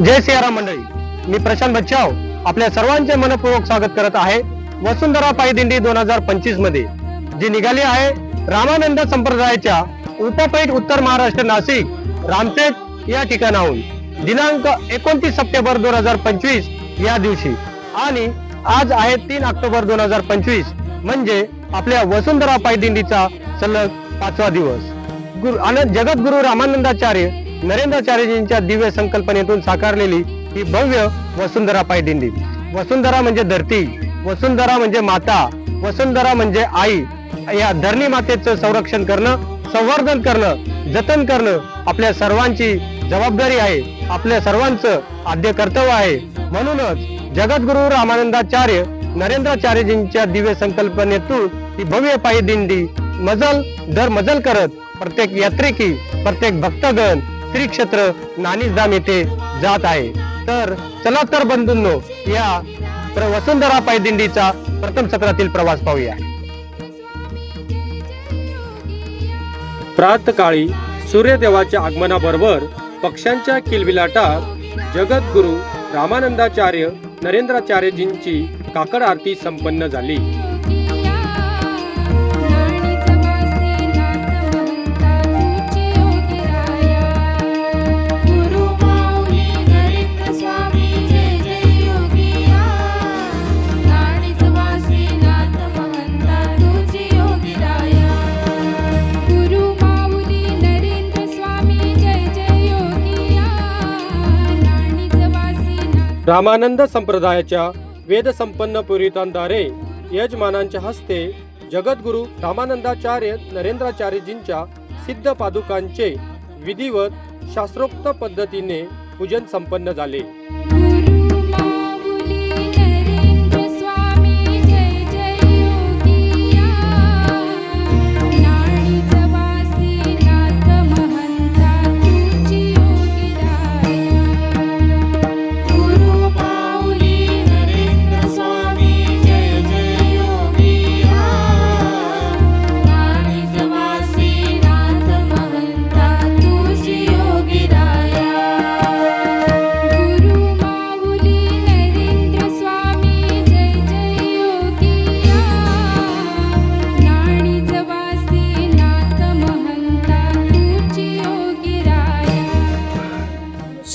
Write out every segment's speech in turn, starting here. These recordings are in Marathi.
जय सियाराम मंडळी. मी प्रशांत बच्चाव आपल्या सर्वांचे मनपूर्वक स्वागत करत आहे वसुंधरा पायदिंडी दोन हजार पंचवीसमध्ये जी निघाली आहे रामानंद संप्रदायाच्या उपपैठ उत्तर महाराष्ट्र नाशिक रामटेक या ठिकाणाहून दिनांक एकोणतीस सप्टेंबर दोन हजार पंचवीस या दिवशी. आणि आज आहे तीन ऑक्टोबर दोन हजार पंचवीस म्हणजे आपल्या वसुंधरा पायदिंडीचा सलग पाचवा दिवस. गुरु आणि जगद्गुरु रामानंदाचार्य नरेंद्राचार्यजींच्या दिव्य संकल्पनेतून साकारलेली ही भव्य वसुंधरा पायदिंडी वसुंधरा म्हणजे धरती वसुंधरा म्हणजे माता वसुंधरा म्हणजे आई. या धरणी मातेचं संरक्षण करणं संवर्धन करणं जतन करणं आपल्या सर्वांची जबाबदारी आहे. आपल्या सर्वांचं आद्य कर्तव्य आहे. म्हणूनच जगद्गुरु रामानंदाचार्य नरेंद्राचार्यजींच्या दिव्य संकल्पनेतून ही भव्य पायी दिंडी मजल दर मजल करत प्रत्येक यात्रिकी प्रत्येक भक्तगण श्री क्षेत्र नाणीसधाम येथे जात आहे. तर चला तर बंधूंनो या प्र- वसुंधरा पायदिंडीचा प्रथम सत्रातील प्रवास पाहूया. प्रातकाळी सूर्यदेवाच्या आगमनाबरोबर पक्ष्यांच्या किलबिलाटात जगद्गुरु रामानंदाचार्य नरेंद्राचार्यजींची काकड आरती संपन्न झाली. रामानंद संप्रदायाच्या वेदसंपन्न पुरोहितांद्वारे यजमानांच्या हस्ते जगद्गुरु रामानंदाचार्य नरेंद्राचार्यजींच्या सिद्ध पादुकांचे विधिवत शास्त्रोक्त पद्धतीने पूजन संपन्न झाले.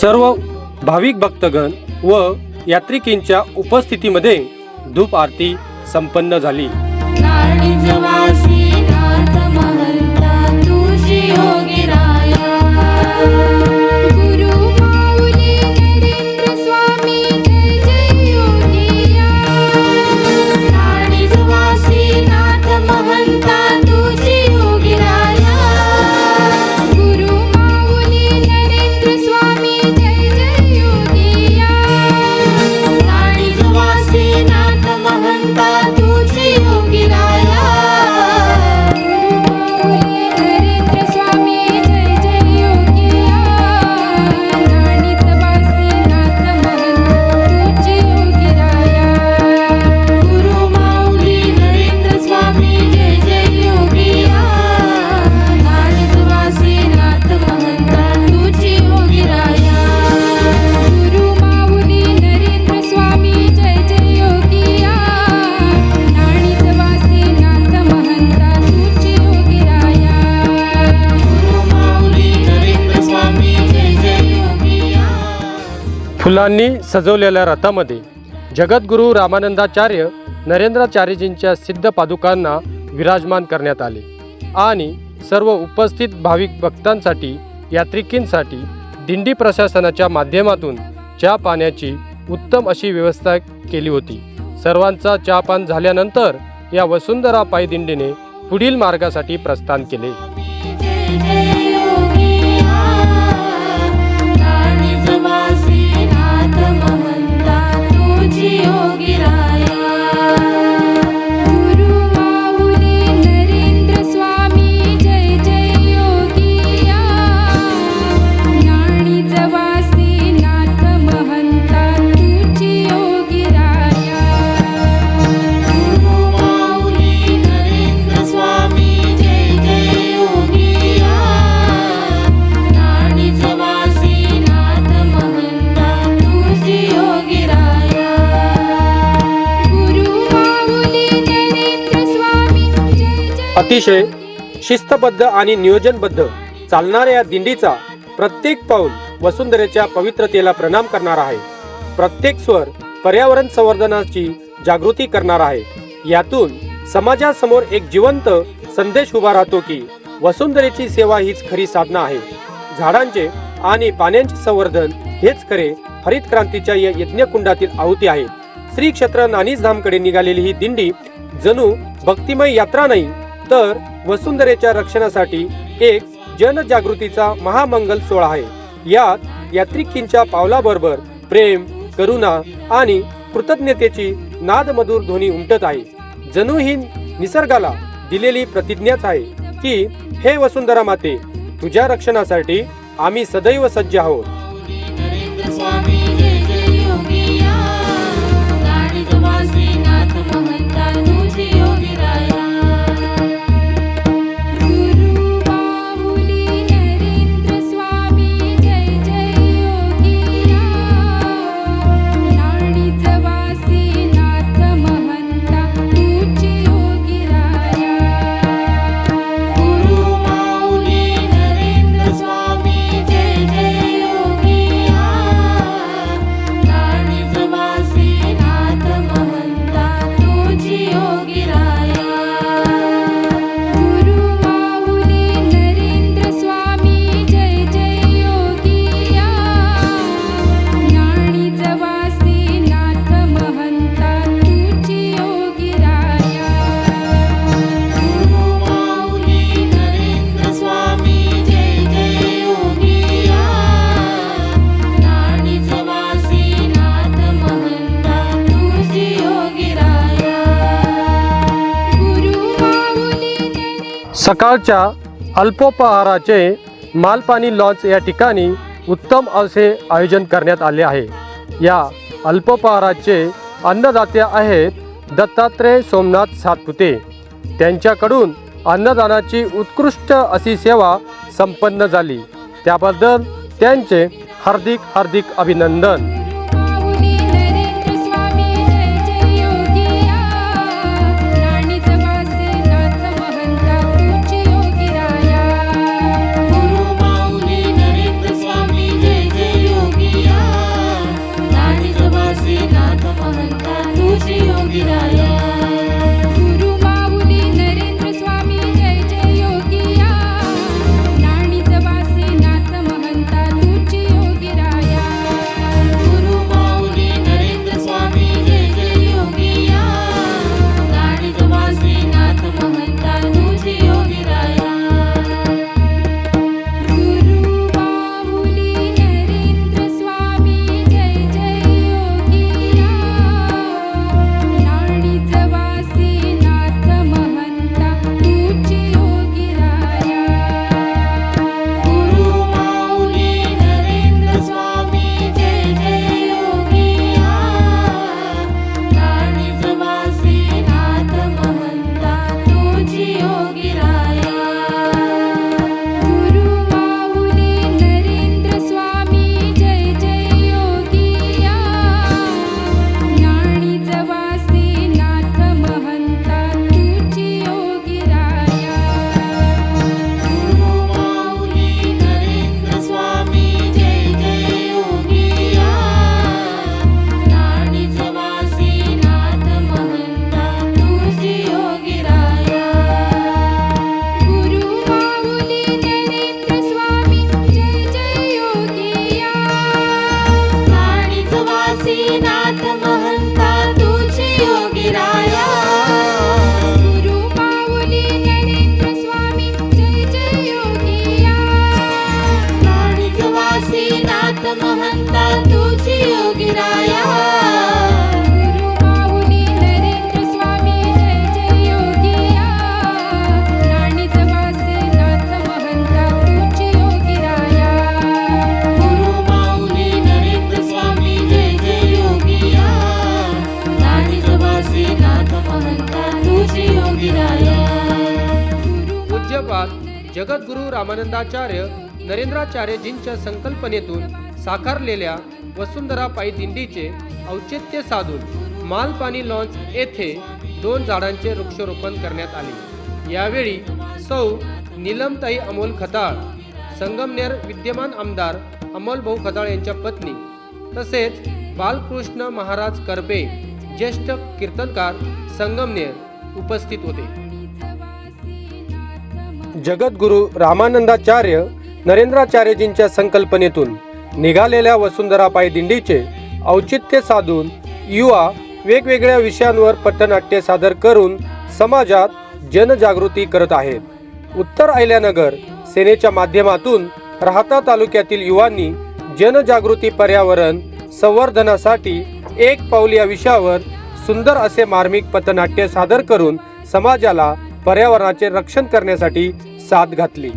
सर्व भाविक भक्तगण व यात्रिकींच्या उपस्थितीमध्ये धूप आरती संपन्न झाली. फुलांनी सजवलेल्या रथामध्ये जगद्गुरु रामानंदाचार्य नरेंद्राचार्यजींच्या सिद्ध पादुकांना विराजमान करण्यात आले आणि सर्व उपस्थित भाविक भक्तांसाठी यात्रिकींसाठी दिंडी प्रशासनाच्या माध्यमातून चहा पाण्याची उत्तम अशी व्यवस्था केली होती. सर्वांचा चहापान झाल्यानंतर या वसुंधरा पायदिंडीने पुढील मार्गासाठी प्रस्थान केले. de अतिशय शिस्तबद्ध आणि नियोजनबद्ध चालणाऱ्या दिंडीचा प्रत्येक पाऊल वसुंधरेच्या पवित्रतेला प्रणाम करणार आहे. प्रत्येक स्वर पर्यावरण संवर्धनाची जागृती करणार आहे. यातून समाजासमोर एक जिवंत संदेश उभा राहतो की वसुंधरेची सेवा हीच खरी साधना आहे. झाडांचे आणि पाण्याचे संवर्धन हेच खरे हरित क्रांतीच्या या यज्ञकुंडातील आहुती आहे. श्री क्षेत्र नानीस धामकडे निघालेली ही दिंडी जणू भक्तिमय यात्रा नाही तर वसुंधरेच्या रक्षणासाठी एक जनजागृतीचा महामंगल सोहळा आहे. यात यात्रिकींच्या पावलाबरोबर प्रेम करुणा आणि कृतज्ञतेची नादमधुर ध्वनी उमटत आहे. जणू ही निसर्गाला दिलेली प्रतिज्ञाच आहे की हे वसुंधरा माते तुझ्या रक्षणासाठी आम्ही सदैव सज्ज आहोत. सकाळच्या अल्पोपहाराचे मालपाणी लॉन्च या ठिकाणी उत्तम असे आयोजन करण्यात आले आहे. या अल्पोपहाराचे अन्नदाते आहेत दत्तात्रय सोमनाथ सातपुते. त्यांच्याकडून अन्नदानाची उत्कृष्ट अशी सेवा संपन्न झाली. त्याबद्दल त्यांचे हार्दिक हार्दिक अभिनंदन. जगद्गुरू रामानंदाचार्य नरेंद्राचार्यजींच्या संकल्पनेतून साकारलेल्या वसुंधरा पायी दिंडीचे औचित्य साधून मालपाणी लॉन्च येथे दोन झाडांचे वृक्षारोपण करण्यात आले. यावेळी सौ नीलमताई अमोल खताळ संगमनेर विद्यमान आमदार अमोल भाऊ खताळ यांच्या पत्नी तसेच बालकृष्ण महाराज करपे ज्येष्ठ कीर्तनकार संगमनेर उपस्थित होते. जगद्गुरु रामानंदाचार्य नरेंद्राचार्यजींच्या संकल्पनेतून निघालेल्या वसुंधरा दिंडीचे औचित्य साधून युवा वेगवेगळ्या विषयांवर पथनाट्य सादर करून समाजात जनजागृती करत आहेत. उत्तर अहिल्यानगर सेनेच्या माध्यमातून राहता तालुक्यातील युवांनी जनजागृती पर्यावरण संवर्धनासाठी एक पाऊल या विषयावर सुंदर असे मार्मिक पथनाट्य सादर करून समाजाला पर्यावरणाचे रक्षण करण्यासाठी साथ घातली.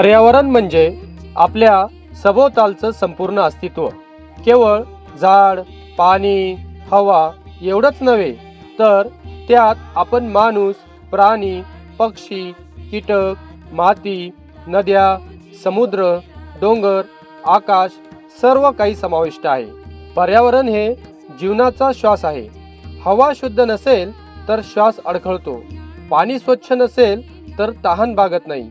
पर्यावरण म्हणजे आपल्या सभोवतालचं संपूर्ण अस्तित्व. केवळ झाड पाणी हवा एवढंच नव्हे तर त्यात आपण माणूस प्राणी पक्षी कीटक माती नद्या समुद्र डोंगर आकाश सर्व काही समाविष्ट आहे. पर्यावरण हे जीवनाचा श्वास आहे. हवा शुद्ध नसेल तर श्वास अडखळतो. पाणी स्वच्छ नसेल तर तहान भागत नाही.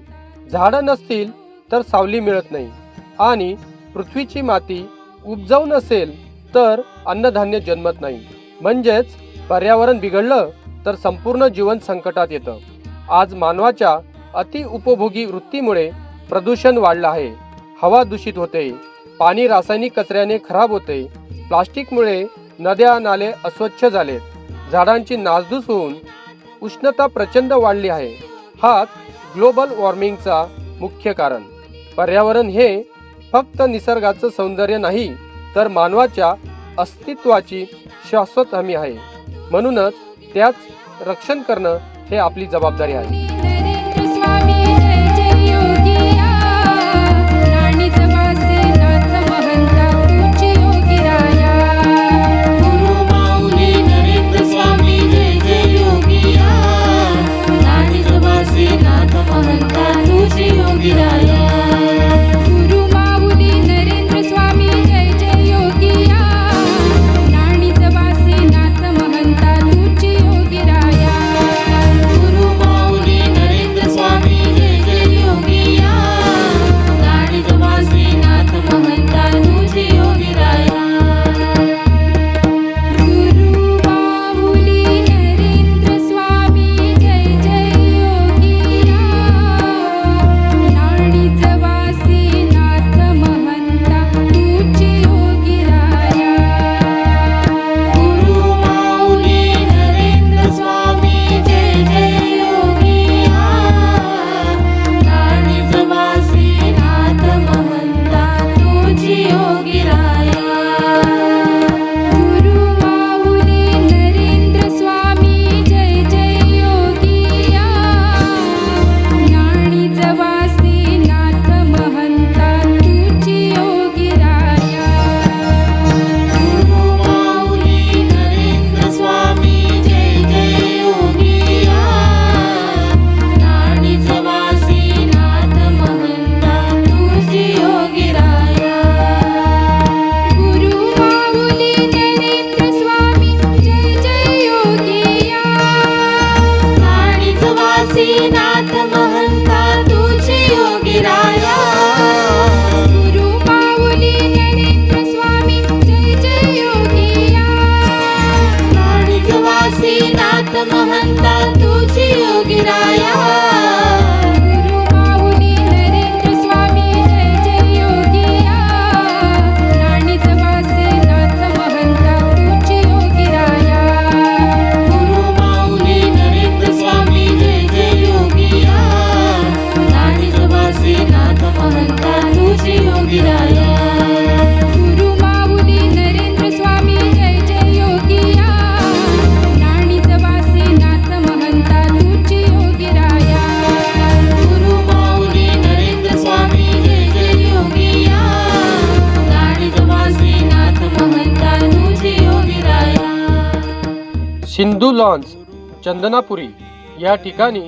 झाडं नसतील तर सावली मिळत नाही. आणि पृथ्वीची माती उपजाऊ नसेल तर अन्नधान्य जन्मत नाही. म्हणजेच पर्यावरण बिघडलं तर संपूर्ण जीवन संकटात येतं. आज मानवाच्या अति उपभोगी वृत्तीमुळे प्रदूषण वाढलं आहे. हवा दूषित होते. पाणी रासायनिक कचऱ्याने खराब होते. प्लास्टिकमुळे नद्या नाले अस्वच्छ झालेत. झाडांची नासधूस होऊन उष्णता प्रचंड वाढली आहे. हाच ग्लोबल वॉर्मिंगचा मुख्य कारण. पर्यावरण हे फक्त निसर्गाचं सौंदर्य नाही तर मानवाच्या अस्तित्वाची शाश्वत हमी आहे. म्हणूनच त्याच रक्षण करणं हे आपली जबाबदारी आहे. तुझी Shivaya लॉन्स चंदनापुरी या ठिकाणी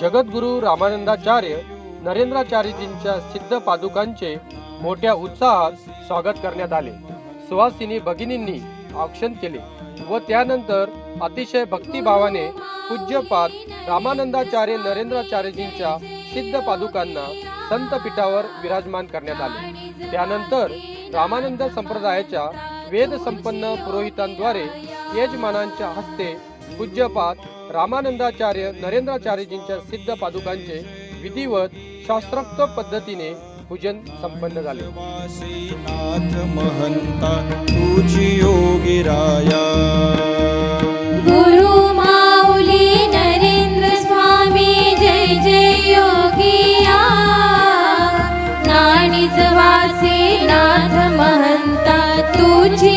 जगद्गुरू रामानंदाचार्य नरेंद्राचार्यजींच्या सिद्ध पादुकांचे मोठ्या उत्साहात स्वागत करण्यात आले. सुवासिनी भगिनींनी औक्षण केले व त्यानंतर अतिशय भक्तिभावाने पूज्यपाद रामानंदाचार्य नरेंद्राचार्यजींच्या सिद्ध पादुकांना संतपीठावर विराजमान करण्यात आले. त्यानंतर रामानंद संप्रदायाच्या वेद संपन्न पुरोहितांद्वारे यजमानांच्या हस्ते पूज्यपाद रामानंदाचार्य नरेंद्राचार्यजींच्या सिद्ध पादुकांचे विधिवत शास्त्रोक्त पद्धतीने पूजन संपन्न झाले. वासीनाथ महंता तुझी योगी राया. गुरु माऊली नरेंद्र स्वामी जय जय योगिया नाणीच वासी नाथ महंता तुझी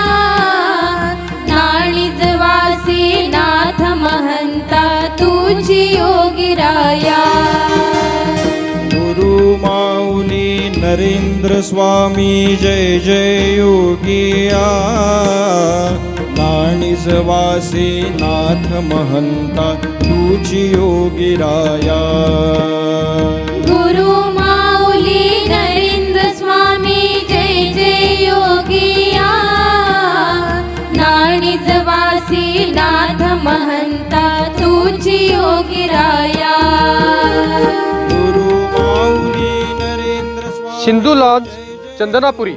तुझी योगी राया. गुरु माऊली नरेंद्र स्वामी जय जय योगिया वासी नाथ महंता तुझी योगी राया. गुरु तुझी योगी राया गुरु माऊली नरेंद्र स्वामी सिंधू लॉन्स चंदनापुरी.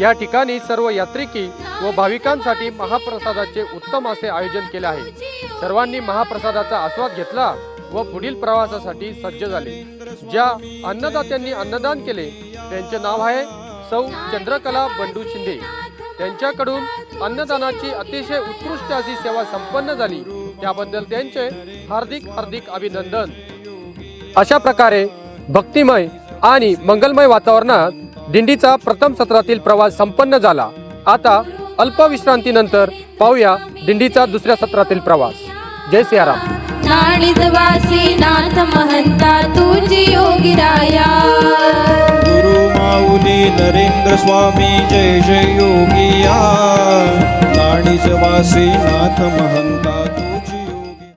या ठिकाणी सर्व यात्रिकी व भाविकांसाठी महाप्रसादाचे उत्तम असे आयोजन केले आहे. सर्वांनी महाप्रसादाचा आस्वाद घेतला व पुढील प्रवासासाठी सज्ज झाले. ज्या अन्नदात्यांनी अन्नदान केले त्यांचे नाव आहे सौ चंद्रकला बंडू शिंदे. त्यांच्याकडून अन्नदानाची अतिशय उत्कृष्ट अशी सेवा संपन्न झाली. त्याबद्दल त्यांचे हार्दिक हार्दिक अभिनंदन. अशा प्रकारे भक्तिमय आणि मंगलमय वातावरणात दिंडीचा प्रथम सत्रातील प्रवास संपन्न झाला. आता अल्पविश्रांतीनंतर पाहूया दिंडीचा दुसऱ्या सत्रातील प्रवास. जय सियाराम. नाणीज वासी नाथ महंता तुझी योगी राया. गुरु माऊली नरेंद्र स्वामी जय जय योगिया नाणीच वासी नाथ महंता